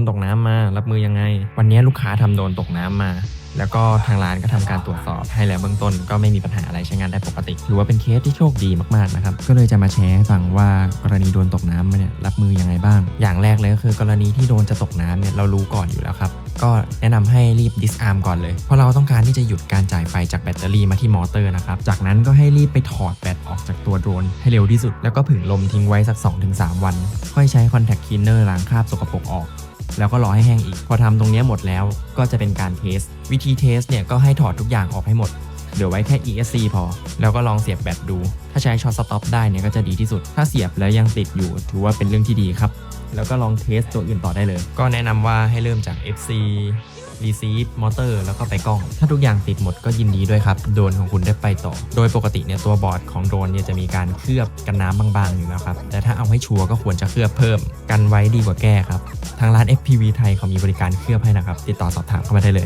นตกน้ำมา รับมือยังไง วันนี้ลูกค้าทำโดนตกน้ำมา แล้วก็ทางร้านก็ทำการตรวจสอบให้แล้วเบื้องต้นก็ไม่มีปัญหาอะไรใช้งานได้ปกติถือว่าเป็นเคสที่โชคดีมากๆนะครับ ก็เลยจะมาแชร์ให้ฟังว่ากรณีโดนตกน้ำมาเนี่ยรับมือยังไงบ้าง อย่างแรกเลยก็คือกรณีที่โดนจะตกน้ำเนี่ยเรารู้ก่อนอยู่แล้วครับ ก็แนะนำให้รีบดิสอาร์มก่อนเลย เพราะเราต้องการที่จะหยุดการจ่ายไฟจากแบตเตอรี่มาที่มอเตอร์นะครับ จากนั้นก็ให้รีบไปถอดแบตออกจากตัวโดรนให้เร็วที่สุด แล้วก็ผึ่งลมทิ้งไว้สัก 2-3 วัน ค่อยใช้คอนแทคคลีนเนอร์ล้างคราบสกปรกออกแล้วก็รอให้แห้งอีก พอทำตรงนี้หมดแล้วก็จะเป็นการเทส วิธีเทสเนี่ยก็ให้ถอดทุกอย่างออกให้หมดเหลือไว้แค่ ESC พอ แล้วก็ลองเสียบแบตดู ถ้าใช้ช็อตสต็อปได้เนี่ยก็จะดีที่สุด ถ้าเสียบแล้วยังติดอยู่ ถือว่าเป็นเรื่องที่ดีครับ แล้วก็ลองเทสตัวอื่นต่อได้เลย ก็แนะนำว่าให้เริ่มจาก FC receive มอเตอร์แล้วก็ไปกล้อง ถ้าทุกอย่างติดหมดก็ยินดีด้วยครับ โดรนของคุณได้ไปต่อ โดยปกติเนี่ยตัวบอร์ดของโดรนเนี่ยจะมีการเคลือบกันน้ำบางๆ อยู่แล้วครับ แต่ถ้าเอาให้ชัวร์ก็ควรจะเคลือบเพิ่ม กันไว้ดีกว่าแก้ครับ ทางร้าน FPV ไทยเขามีบริการเคลือบให้นะครับ ติดต่อสอบถามเข้ามาได้เลย